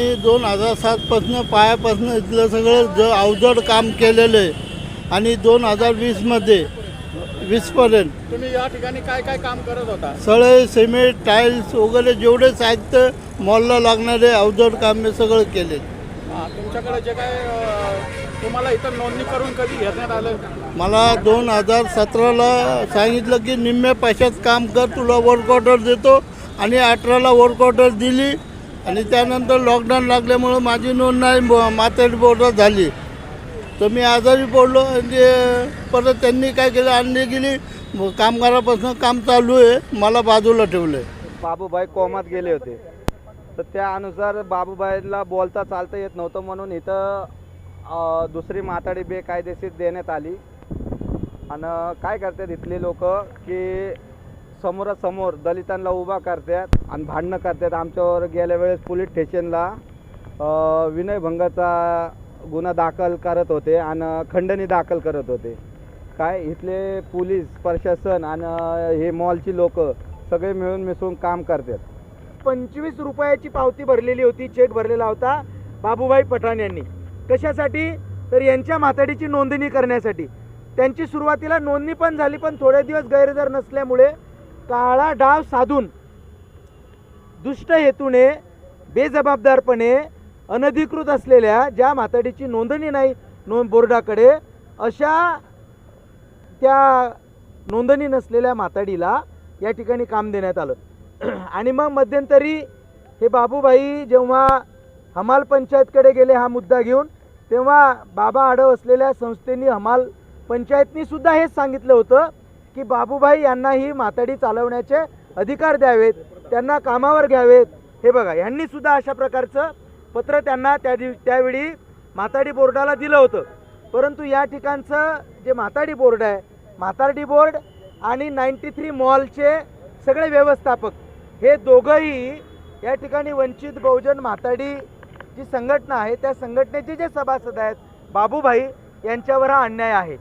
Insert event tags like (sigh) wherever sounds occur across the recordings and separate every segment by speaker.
Speaker 1: मी दोन हजार सातपासनं पायापासनं इथलं सगळं ज अवजड काम केलेलं आहे. आणि दोन हजार वीसमध्ये वीसपर्यंत.
Speaker 2: तुम्ही या ठिकाणी काय काय काम करत होता?
Speaker 1: सळे सिमेंट टाईल्स वगैरे जेवढे साहित्य मॉलला लागणारे अवजड काम मी सगळं केले.
Speaker 2: हा, तुमच्याकडे जे काय अ, तुम्हाला इथं नोंदणी करून कधी घेण्यात आलं?
Speaker 1: मला दोन हजार सतराला सांगितलं की निम्म्या पैशात काम कर तुला वर्क ऑर्डर देतो. आणि अठराला वर्क ऑर्डर दिली. आणि त्यानंतर लॉकडाऊन लागल्यामुळं माझी नोंद नाही मातेड बोर्डात झाली. तर मी आजारी पडलो आणि परत त्यांनी काय केलं आणली गेली. कामगारापासून काम चालू आहे मला बाजूला ठेवलं आहे
Speaker 3: कोमात गेले होते. तर त्यानुसार बाबूबाईला बोलता चालता येत नव्हतं म्हणून इथं दुसरी माताडी बेकायदेशीर देण्यात आली. आणि काय करतात इथले लोक की समोरासमोर दलितांना उभा करतात आणि भांडणं करतात. आमच्यावर गेल्या वेळेस पोलीस स्टेशनला विनयभंगाचा गुन्हा दाखल करत होते आणि खंडणी दाखल करत होते. काय इथले पोलीस प्रशासन आणि हे मॉलची लोक सगळे मिळून मिसळून काम करतात.
Speaker 4: पंचवीस रुपयाची पावती भरलेली होती चेक भरलेला होता बाबूभाई पठाण यांनी. कशासाठी? तर यांच्या माताडीची नोंदणी करण्यासाठी. त्यांची सुरुवातीला नोंदणी पण झाली पण थोडे दिवस गैरहजर नसल्यामुळे काळा डाव साधून दुष्ट हेतूने बेजबाबदारपणे अनधिकृत असलेल्या ज्या मातडीची नोंदणी नाही नोंद बोर्डाकडे अशा त्या नोंदणी नसलेल्या मातडीला या ठिकाणी काम देण्यात आलं. (clears throat) आणि मग मध्यंतरी हे बाबूभाई जेव्हा हमाल पंचायतकडे गेले हा मुद्दा घेऊन तेव्हा बाबा आडव असलेल्या संस्थेनी हमाल पंचायतनीसुद्धा हेच सांगितलं होतं की बाबूभाई यांना ही माताडी चालवण्याचे अधिकार द्यावेत त्यांना कामावर घ्यावेत. हे बघा यांनी सुद्धा अशा प्रकारचं पत्र त्यांना त्या दिव त्यावेळी माताडी बोर्डाला दिलं होतं. परंतु या ठिकाणचं जे माताडी बोर्ड आहे माताडी बोर्ड आणि नाईन्टी थ्री मॉलचे सगळे व्यवस्थापक हे दोघंही या ठिकाणी वंचित बहुजन माताडी जी संघटना आहे त्या संघटनेचे जे सभासद आहेत बाबूभाई यांच्यावर हा अन्याय आहे.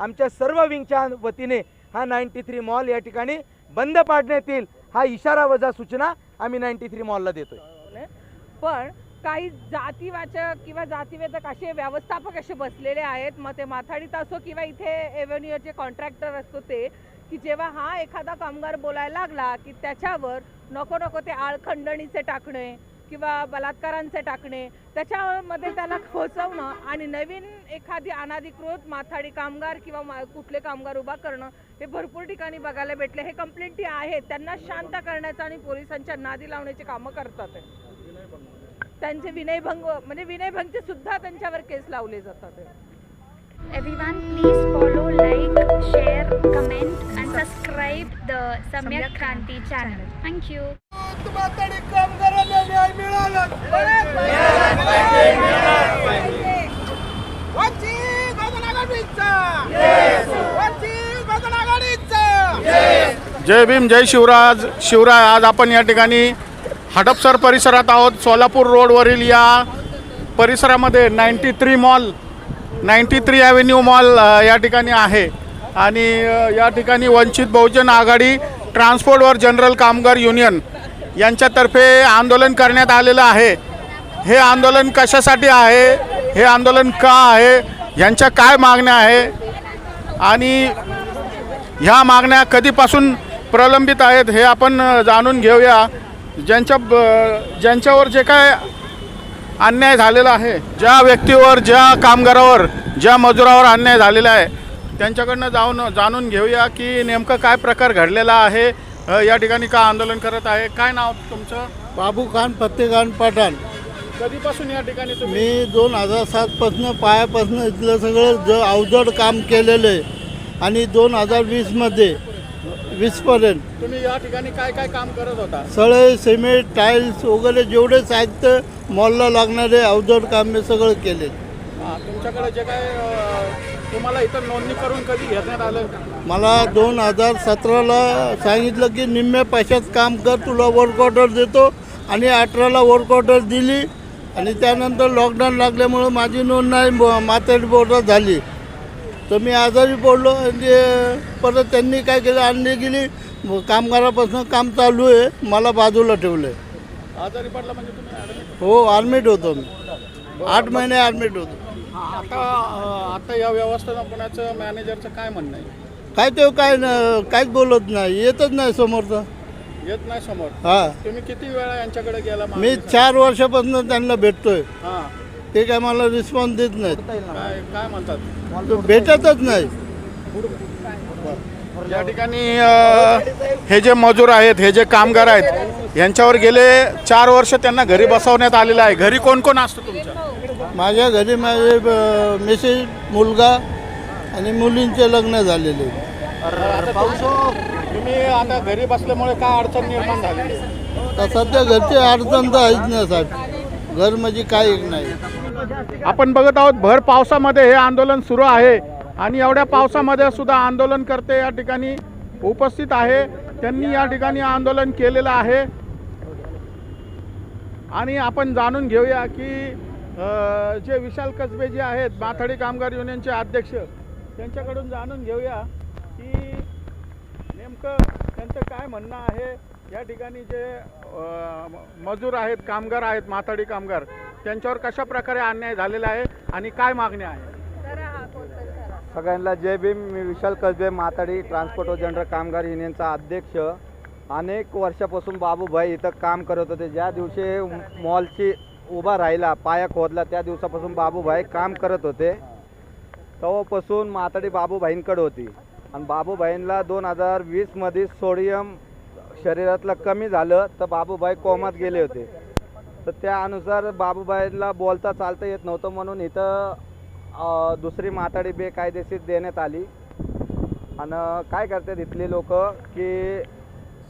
Speaker 4: आमच्या सर्व विंगच्या वतीने हा नाईन्टी थ्री मॉल या ठिकाणी बंद पाडण्यात येईल हा इशारा वजा सूचना आम्ही नाईन्टी थ्री मॉलला देतोय.
Speaker 5: पण काही जातीवाचक किंवा जातीवेदक असे व्यवस्थापक असे बसलेले आहेत. मग ते माथाडीत असो किंवा इथे एव्हेन्यूचे कॉन्ट्रॅक्टर असतो ते की जेव्हा हा एखादा कामगार बोलायला लागला की त्याच्यावर नको नको ते आळखंडणीचे टाकणे किंवा बलात्कारांचे टाकणे त्याच्यामध्ये त्याला खोचवणं आणि नवीन एखादी अनाधिकृत माथाडी कामगार किंवा मा- कुठले कामगार उभा करणं हे भरपूर ठिकाणी बघायला भेटले हे कंप्लेंटी आहेत त्यांना शांत करण्याचं आणि पोलिसांच्या नादी लावण्याची कामं करतात. त्यांचे विनयभंग म्हणजे विनयभंगचे सुद्धा त्यांच्यावर केस लावले जातात.
Speaker 6: Everyone, please follow, like, share, comment, and subscribe the Samyak Kranti channel. Thank you.
Speaker 2: जय भीम जय शिवराज. शिवराय आज आपण या ठिकाणी हडपसर परिसरात आहोत. सोलापूर रोडवरील या परिसरामध्ये ninety three mall ninety three avenue mall या ठिकाणी आहे. आणि या ठिकाणी वंचित बहुजन आघाडी ट्रान्सपोर्टवर जनरल कामगार युनियन यांच्यातर्फे आंदोलन करण्यात आलेलं आहे. हे आंदोलन कशासाठी आहे? हे आंदोलन का आहे? यांच्या काय मागण्या आहे? आणि ह्या मागण्या कधीपासून प्रलंबित आहेत हे आपण जाणून घेऊया. ज्यांच्या ब- ज्यांच्यावर जे काय अन्याय झालेला आहे ज्या व्यक्तीवर ज्या कामगारावर ज्या मजुरावर अन्याय झालेला आहे त्यांच्याकडनं जाऊन जाणून घेऊया की नेमकं काय प्रकार घडलेला आहे. या ठिकाणी का आंदोलन करत आहे? काय नाव तुमचं?
Speaker 1: बाबू खान फत्तेखान पठाण.
Speaker 2: कधीपासून या ठिकाणी तुम्ही?
Speaker 1: मी दोन हजार सातपासनं पायापासनं इथलं सगळं ज अवजड काम केलेलं आहे. आणि दोन हजार वीसमध्ये वीसपर्यंत
Speaker 2: तुम्ही या ठिकाणी काय काय काम करत होता?
Speaker 1: सळे सिमेंट टाईल्स वगैरे जेवढे साहित्य मॉलला लागणारे अवजड काम मी सगळं केले.
Speaker 2: हा, तुमच्याकडे जे काय अ, तुम्हाला इथं नोंदणी करून कधी घेण्यात आलं?
Speaker 1: मला दोन हजार सतराला सांगितलं की निम्म्या पैशात काम कर तुला वर्क ऑर्डर देतो. आणि अठराला वर्क ऑर्डर दिली. आणि त्यानंतर लॉकडाऊन लागल्यामुळं माझी नोंद नाही मातेड बोर्डात झाली. तर मी आजारी पडलो आणि परत त्यांनी काय केलं आणली गेली कामगारापासून काम चालू आहे मला बाजूला ठेवलं आहे
Speaker 2: आजारी पडला म्हणजे तुम्ही ॲडमिट
Speaker 1: हो आर्मीट होतो मी. आठ महिने आर्मीट होतो.
Speaker 2: आता आता या व्यवस्थापनाचं मॅनेजरचं काय म्हणणं आहे?
Speaker 1: काय ते काय न- काहीच बोलत नाही येतच नाही समोरचं.
Speaker 2: येत नाही समोर.
Speaker 1: हा.
Speaker 2: तुम्ही किती वेळा यांच्याकडे गेला
Speaker 1: मी
Speaker 2: मागणीसाठी?
Speaker 1: चार वर्षापासून त्यांना भेटतोय.
Speaker 2: हां.
Speaker 1: ते काय मला रिस्पॉन्स देत नाहीत.
Speaker 2: काय काय म्हणतात?
Speaker 1: तो भेटतच नाही.
Speaker 2: या ठिकाणी अ, हे जे मजूर आहेत हे जे कामगार आहेत यांच्यावर गेले चार वर्ष त्यांना घरी बसवण्यात आलेलं आहे. घरी कोण कोण असतं तुमच्या?
Speaker 1: माझ्या घरी माझे मिसेस मुलगा आणि मुलींचे लग्न झालेले.
Speaker 2: तुम्ही आता घरी बसल्यामुळे काय अडचण निर्माण झाली?
Speaker 1: तर सध्या घरची अडचण तर आहेच नाही साहेब. घर म्हणजे काही नाही.
Speaker 2: आपण बघत आहोत भर पावसामध्ये हे आंदोलन सुरू आहे आणि एवढ्या पावसामध्ये सुद्धा आंदोलन करते या ठिकाणी उपस्थित आहे. त्यांनी या ठिकाणी आंदोलन केलेलं आहे. आणि आपण जाणून घेऊया की जे विशाल कसबे जे आहेत माथाडी कामगार युनियनचे अध्यक्ष त्यांच्याकडून जाणून घेऊया की नेमकं त्यांचं काय म्हणणं आहे? या ठिकाणी जे मजूर आहेत कामगार आहेत माथाडी कामगार त्यांच्यावर कशा प्रकारे अन्याय झालेला आहे आणि काय मागण्या आहे
Speaker 3: सगळ्यांना जय भीम मी विशाल कसबे माताडी ट्रान्सपोर्ट व जनरल कामगार युनियनचा अध्यक्ष. अनेक वर्षापासून बाबूभाई इथं काम करत होते. ज्या दिवशी मॉलची उभा राहिला पाया खोदला त्या दिवसापासून बाबूभाई काम करत होते. तेव्हापासून माताडी बाबूभाईंकडे होती. आणि बाबूबाईंना दोन हजार वीसमध्ये सोडियम शरीरातलं कमी झालं तर बाबूबाई कोमात गेले होते. तर त्यानुसार बाबूबाईंना बोलता चालता येत नव्हतं म्हणून इथं दुसरी माताडी बेकायदेशीर देण्यात आली. आणि काय करतात इथले लोक की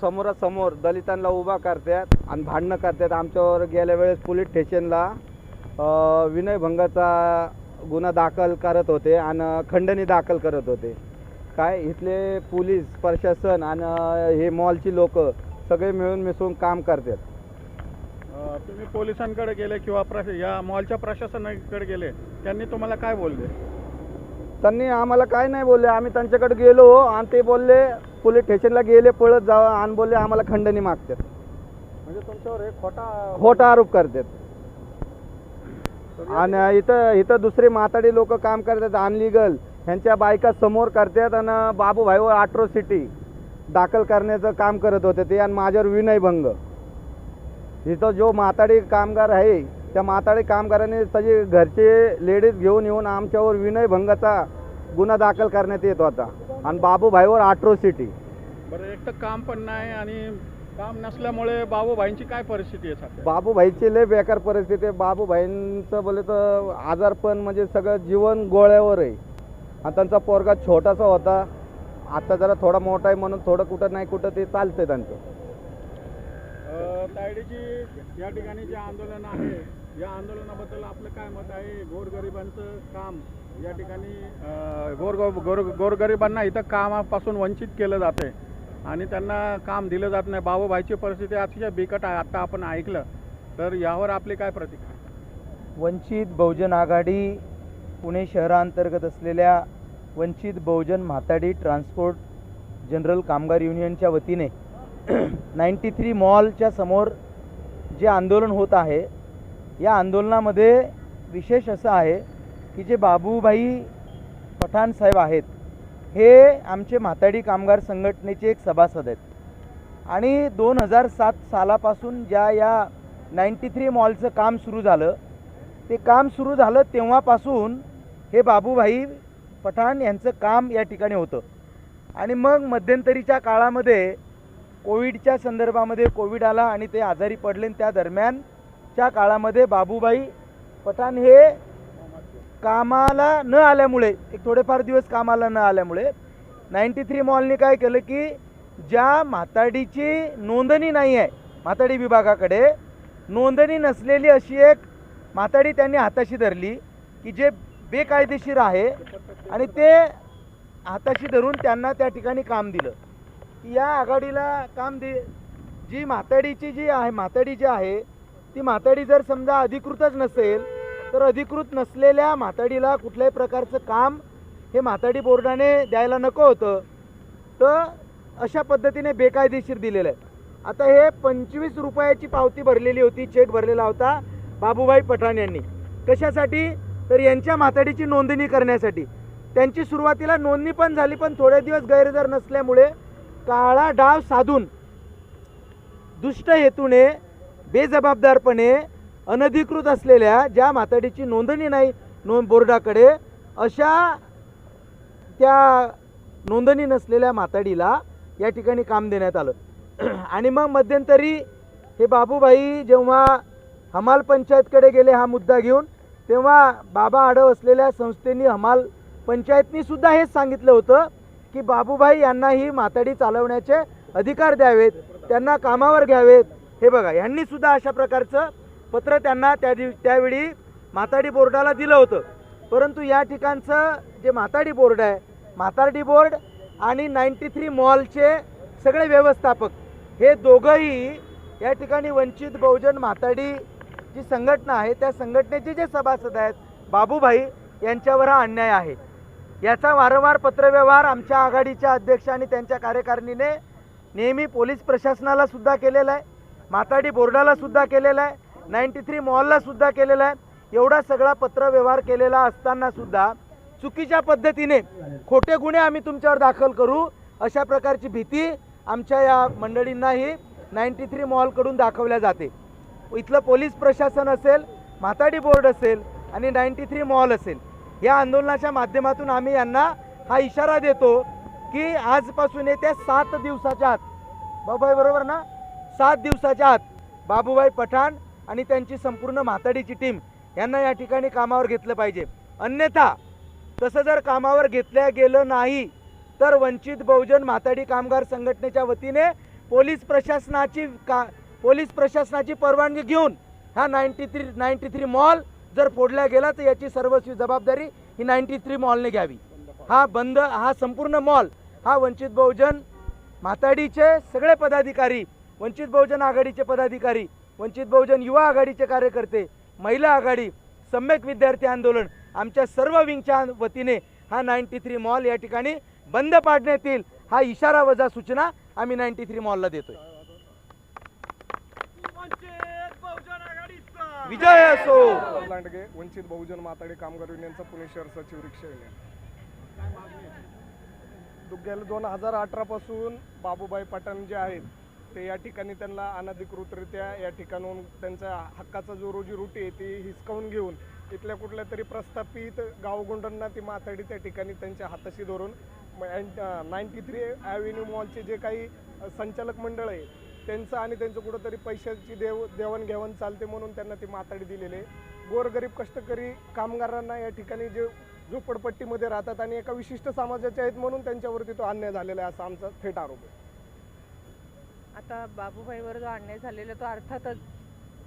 Speaker 3: समोरासमोर दलितांना उभा करतात आणि भांडणं करतात. आमच्यावर गेल्या वेळेस पोलीस स्टेशनला विनयभंगाचा गुन्हा दाखल करत होते आणि खंडणी दाखल करत होते. काय इथले पोलीस प्रशासन आणि हे मॉलची लोक सगळे मिळून मिसळून काम करतात.
Speaker 2: अ, तुम्ही पोलिसांकडे गेले किंवा प्रश या मॉलच्या प्रशासनाकडे गेले त्यांनी तुम्हाला काय बोलले?
Speaker 3: त्यांनी आम्हाला काय नाही बोलले आम्ही त्यांच्याकडे गेलो आणि ते बोलले पोलीस स्टेशनला गेले पळत जावं आणि बोलले आम्हाला खंडणी मागतात.
Speaker 2: म्हणजे तुमच्यावर एक खोटा
Speaker 3: खोटा आरोप करतात. आणि इथं इथं दुसरे माताडी लोक काम करतात अनलिगल ह्यांच्या बायका समोर करतात आणि बाबूभाईवर अट्रोसिटी दाखल करण्याचं काम करत होते ते आणि माझ्यावर विनयभंग इथं जो माताडी कामगार आहे त्या माताडी कामगाराने सगळे घरचे लेडीज घेऊन येऊन आमच्यावर विनयभंगाचा गुन्हा दाखल करण्यात येत होता. आणि बाबूभाईवर अट्रोसिटी
Speaker 2: बरं एक तर काम पण नाही आणि काम नसल्यामुळे बाबूभाईंची काय परिस्थिती आहे सध्या?
Speaker 3: बाबूभाईची लय बेकार परिस्थिती आहे. बाबूभाईंचं बोले तर आजारपण म्हणजे सगळं जीवन गोळ्यावर आहे. आणि त्यांचा पोरगा छोटासा होता. आता जरा थोडा मोठा आहे म्हणून थोडं कुठं नाही कुठं ते चालतंय त्यांचं.
Speaker 2: तायडीची या ठिकाणी जे आंदोलन आहे या आंदोलनाबद्दल आपलं काय मत आहे? गोरगरिबांचं काम या ठिकाणी गोर गोरगरिबांना इथं कामापासून वंचित केलं जाते आणि त्यांना काम दिलं जात नाही. बाबूभाईची परिस्थिती अतिशय बिकट आहे आत्ता आपण ऐकलं. तर यावर आपली काय प्रतिक्रिया?
Speaker 4: वंचित बहुजन आघाडी पुणे शहरांतर्गत असलेल्या वंचित बहुजन म्हाताडी ट्रान्सपोर्ट जनरल कामगार युनियनच्या वतीने (clears throat) नाईंटी थ्री मॉलच्या समोर जे आंदोलन होत आहे या आंदोलनामध्ये विशेष असं आहे की जे बाबूभाई पठाण साहेब आहेत हे आमचे म्हाताडी कामगार संघटनेचे एक सभासद आहेत. आणि दोन हजार सात सालापासून ज्या या नाईंटी थ्री मॉलचं काम सुरू झालं ते काम सुरू झालं तेव्हापासून हे बाबूभाई पठाण यांचं काम या ठिकाणी होतं. आणि मग मध्यंतरीच्या काळामध्ये कोविडच्या संदर्भामध्ये कोविड आला आणि ते आजारी पडले. आणि त्या दरम्यानच्या काळामध्ये बाबूभाई पठाण हे कामाला न आल्यामुळे एक थोडेफार दिवस कामाला न आल्यामुळे नाईंटी थ्री मॉलने काय केलं की ज्या म्हाताडीची नोंदणी नाही आहे म्हाताडी विभागाकडे नोंदणी नसलेली अशी एक म्हाताडी त्यांनी हाताशी धरली की जे बेकायदेशीर आहे. आणि ते हाताशी धरून त्यांना त्या ठिकाणी काम दिलं. या आघाडीला काम दे जी म्हाताडीची जी आहे म्हाताडी जी आहे ती म्हाताडी जर समजा अधिकृतच नसेल तर अधिकृत नसलेल्या म्हाताडीला कुठल्याही प्रकारचं काम हे म्हाताडी बोर्डाने द्यायला नको होतं. तर अशा पद्धतीने बेकायदेशीर दिलेलं आहे. आता हे पंचवीस रुपयाची पावती भरलेली होती चेक भरलेला होता बाबूभाई पठाण यांनी. कशासाठी? तर यांच्या माताडीची नोंदणी करण्यासाठी. त्यांची सुरुवातीला नोंदणी पण झाली पण थोडे दिवस गैरहजर नसल्यामुळे काळा डाव साधून दुष्ट हेतूने बेजबाबदारपणे अनधिकृत असलेल्या ज्या माताडीची नोंदणी नाही नोंद बोर्डाकडे अशा त्या नोंदणी नसलेल्या माताडीला या ठिकाणी काम देण्यात आलं. (clears throat) आणि मग मध्यंतरी हे बाबूभाई जेव्हा हमाल पंचायतकडे गेले हा मुद्दा घेऊन तेव्हा बाबा आडव असलेल्या संस्थेनी हमाल पंचायतनी सुद्धा हेच सांगितलं होतं की बाबूभाई यांना ही माताडी चालवण्याचे अधिकार द्यावेत त्यांना कामावर घ्यावेत. हे बघा यांनी सुद्धा अशा प्रकारचं पत्र त्यांना त्या दिव त्यावेळी माताडी बोर्डाला दिलं होतं. परंतु या ठिकाणचं जे माताडी बोर्ड आहे माताडी बोर्ड आणि नाईन्टी थ्री मॉलचे सगळे व्यवस्थापक हे दोघंही या ठिकाणी वंचित बहुजन माताडी जी संघटना आहे त्या संघटनेचे जे सभासद आहेत बाबूभाई यांच्यावर हा अन्याय आहे. याचा वारंवार पत्रव्यवहार आमच्या आघाडीच्या अध्यक्ष आणि त्यांच्या कार्यकारिणीने नेहमी पोलीस प्रशासनाला सुद्धा केलेला आहे माताडी बोर्डाला सुद्धा केलेला आहे नाईन्टी थ्री मॉलला सुद्धा केलेला आहे. एवढा सगळा पत्रव्यवहार केलेला असताना सुद्धा चुकीच्या पद्धतीने खोटे गुन्हे आम्ही तुमच्यावर दाखल करू अशा प्रकारची भीती आमच्या या मंडळींनाही नाईन्टी थ्री मॉलकडून दाखवल्या जाते. इथलं पोलीस प्रशासन असेल माताडी बोर्ड असेल आणि नाईन्टी थ्री मॉल असेल. या आंदोलनाच्या माध्यमातून आम्ही यांना हा इशारा देतो की आजपासून येत्या सात दिवसाच्या आत बाबाई बरोबर ना? सात दिवसाच्या आत बाबूभाई पठाण आणि त्यांची संपूर्ण म्हाताडीची टीम यांना या ठिकाणी कामावर घेतलं पाहिजे. अन्यथा तसं जर कामावर घेतल्या गेलं नाही तर वंचित बहुजन म्हाताडी कामगार संघटनेच्या वतीने पोलीस प्रशासनाची का पोलीस प्रशासनाची परवानगी घेऊन हा ninety three ninety three mall जर फोडला गेला तर याची सर्वस्वी जबाबदारी ही नाईन्टी थ्री मॉलने घ्यावी. हा बंद हा संपूर्ण मॉल हा वंचित बहुजन माताडीचे सगळे पदाधिकारी वंचित बहुजन आघाडीचे पदाधिकारी वंचित बहुजन युवा आघाडीचे कार्यकर्ते महिला आघाडी सम्यक विद्यार्थी आंदोलन आमच्या सर्व विंगच्या वतीने हा नाईन्टी थ्री मॉल या ठिकाणी बंद पाडण्यात येईल हा इशारा वजा सूचना आम्ही नाईन्टी थ्री मॉलला देतोय. विजय असो.
Speaker 7: लांडगे वंचित बहुजन माताडे कामगार युनियनचा पुणे शहर सचिव रिक्षा युनियन. गेल्या दोन हजार अठरा पासून बाबूभाई पठाण जे आहेत ते या ठिकाणी त्यांना अनधिकृतरित्या या ठिकाणून त्यांचा हक्काचा जो रोजीरोटी आहे ती हिसकावून घेऊन इथल्या कुठल्या तरी प्रस्थापित गावगुंडांना ती माथाडी त्या ठिकाणी त्यांच्या हाताशी धरून नाईन्टी थ्री ॲव्हेन्यू मॉलचे जे काही संचालक मंडळ आहे त्यांचं आणि त्यांचं कुठंतरी पैशाची देव देवाणघेवाण चालते म्हणून त्यांना ती माताडी दिलेली आहे. गोरगरीब कष्टकरी कामगारांना या ठिकाणी जे झोपडपट्टीमध्ये राहतात आणि एका विशिष्ट समाजाचे आहेत म्हणून त्यांच्यावरती तो अन्याय झालेला आहे असा आमचा थेट आरोप आहे.
Speaker 5: आता बाबूभाईवर जो अन्याय झालेला तो अर्थातच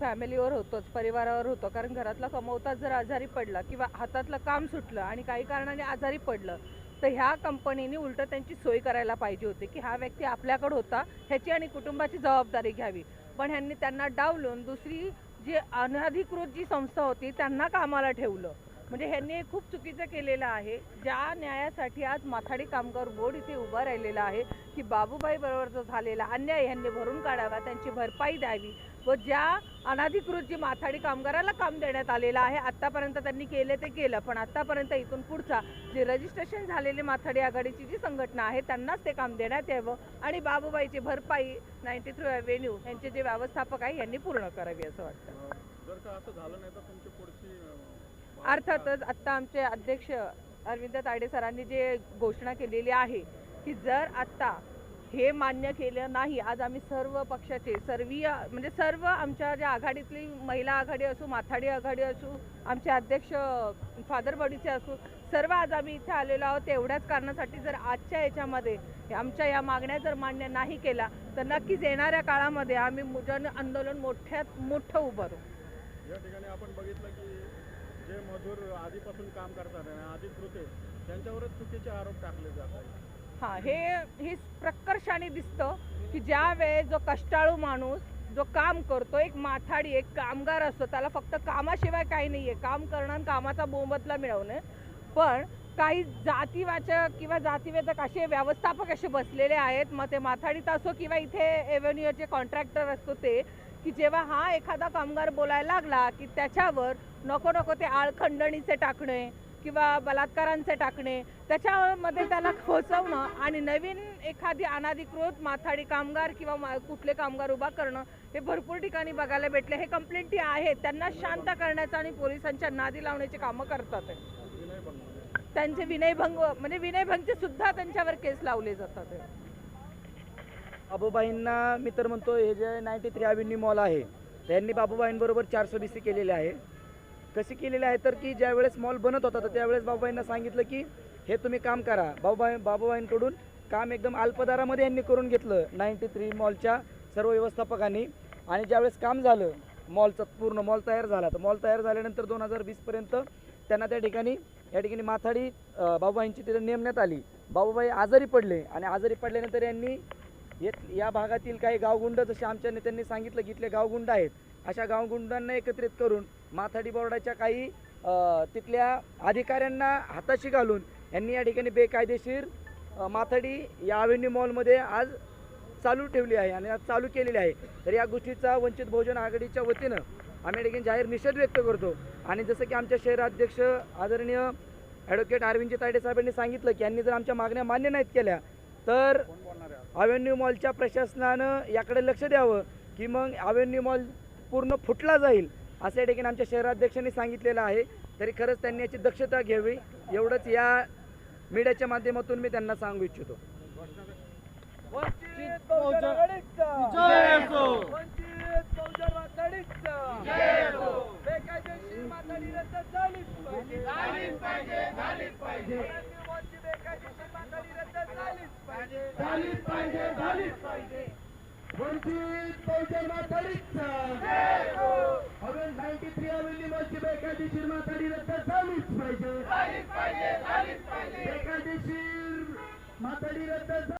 Speaker 5: फॅमिलीवर होतोच परिवारावर होतो. कारण घरातला कमवताच जर आजारी पडला किंवा हातातलं काम सुटलं आणि काही कारणाने आजारी पडलं तर ह्या कंपनीने उलट त्यांची सोय करायला पाहिजे होती की हा व्यक्ती आपल्याकडं होता ह्याची आणि कुटुंबाची जबाबदारी घ्यावी. पण ह्यांनी त्यांना डावलून दुसरी जी अनधिकृत जी संस्था होती त्यांना कामाला ठेवलं. म्हणजे ह्यांनी खूप चुकीचं केलेलं आहे. ज्या न्यायासाठी आज माथाडी कामगार बोर्ड इथे उभा राहिलेला आहे की बाबूबाई बरोबर जो झालेला अन्याय ह्यांनी भरून काढावा त्यांची भरपाई द्यावी. व ज्या अनाधिकृत जी माथाडी कामगाराला काम देण्यात आलेलं आहे आत्तापर्यंत त्यांनी केले ते केलं पण आत्तापर्यंत इथून पुढचा जे रजिस्ट्रेशन झालेले माथाडी आघाडीची जी संघटना आहे त्यांनाच ते काम देण्यात यावं आणि बाबूबाईची भरपाई नाईन्टी थ्रू अव्हेन्यू यांचे जे व्यवस्थापक आहे यांनी पूर्ण करावी असं वाटतं. अर्थातच आत्ता आमचे अध्यक्ष अरविंद तायडे सरांनी जे घोषणा केलेली आहे की जर आत्ता हे मान्य केलं नाही. आज आम्ही सर्व पक्षाचे सर्वीय म्हणजे सर्व आमच्या ज्या आघाडीतली महिला आघाडी असू माथाडी आघाडी असू आमचे अध्यक्ष फादर बॉडीचे असू सर्व आज आम्ही इथे आलेलो आहोत. एवढ्याच कारणासाठी जर आजच्या याच्यामध्ये आमच्या या मागण्या जर मान्य नाही केला तर नक्कीच येणाऱ्या काळामध्ये आम्ही जन आंदोलन मोठ्यात मोठं उभारू
Speaker 2: या ठिकाणी आपण बघितलं की जे मजूर आधीपासून काम करतात आधी कृते त्यांच्यावरच चुकीचे आरोप टाकले जात आहेत.
Speaker 5: हां हे हे प्रकर्षाने दिसतं की ज्या वेळेस जो कष्टाळू माणूस जो काम करतो एक माथाडी एक कामगार असतो त्याला फक्त कामाशिवाय काही नाही आहे काम करणं आणि कामाचा मोबदला मिळवणं. पण काही जातीवाचक किंवा जातीवेदक असे व्यवस्थापक असे बसलेले आहेत. मग ते माथाडीत असो किंवा इथे एव्हेन्यूचे कॉन्ट्रॅक्टर असतो ते की जेव्हा हा एखादा कामगार बोलायला लागला की त्याच्यावर नको नको ते आळखंडणीचे टाकणे किंवा बलात्कारांचे टाकणे त्याच्यामध्ये त्याला खोचवणं आणि नवीन एखादी अनाधिकृत माथाडी कामगार किंवा मा- कुठले कामगार उभा करणं हे भरपूर ठिकाणी बघायला भेटले. हे कंप्लेंटी आहेत त्यांना शांत करण्याचं आणि पोलिसांच्या नादी लावण्याची कामं करतात. त्यांचे विनयभंग म्हणजे विनयभंगचे सुद्धा त्यांच्यावर केस लावले जातात.
Speaker 8: बाबूबाईंना मी तर म्हणतो हे जे नाईन्टी थ्री अव्हेन्यू मॉल आहे त्यांनी बाबूबाईंबरोबर चारशे बी सी केलेले आहे. कशी केलेली आहे? तर की ज्यावेळेस मॉल बनत होता तर त्यावेळेस बाबूबाईंना सांगितलं की हे तुम्ही काम करा. बाबूबाई बाबूबाईंकडून काम एकदम अल्पदरामध्ये यांनी करून घेतलं नाईन्टी थ्री मॉलच्या सर्व व्यवस्थापकांनी. आणि ज्यावेळेस काम झालं मॉलचं पूर्ण मॉल तयार झाला तर मॉल तयार झाल्यानंतर दोन हजार वीसपर्यंत त्यांना त्या ठिकाणी या ठिकाणी माथाडी अं, बाबूबाईंची तिथे नेमण्यात आली. बाबूबाई आजारी पडले आणि आजारी पडल्यानंतर यांनी येत या भागातील काही गावगुंड जसे आमच्या नेत्यांनी सांगितलं की इथले गावगुंड आहेत अशा गावगुंडांना एकत्रित करून माथाडी बोर्डाच्या काही तिथल्या अधिकाऱ्यांना हाताशी घालून यांनी या ठिकाणी बेकायदेशीर माथाडी या अव्हेन्यू मॉलमध्ये आज चालू ठेवली आहे आणि आज चालू केलेली आहे. तर या गोष्टीचा वंचित बहुजन आघाडीच्या वतीनं आम्ही या ठिकाणी जाहीर निषेध व्यक्त करतो. आणि जसं की आमच्या शहराध्यक्ष आदरणीय ॲडव्होकेट अरविंदजी तायडे साहेबांनी सांगितलं की यांनी जर आमच्या मागण्या मान्य नाहीत केल्या तर अव्हेन्यू मॉलच्या प्रशासनानं याकडे लक्ष द्यावं की मग अव्हेन्यू मॉल पूर्ण फुटला जाईल असं या ठिकाणी आमच्या शहराध्यक्षांनी सांगितलेलं आहे. तरी खरंच त्यांनी याची दक्षता घ्यावी एवढंच या मीडियाच्या माध्यमातून मी त्यांना सांगू इच्छितो. झालीच पाहिजे झालीच पाहिजे.
Speaker 9: बेकायदेशीर माथाडी रद्द झालीच पाहिजे. बेकायदेशीर माथाडी रद्द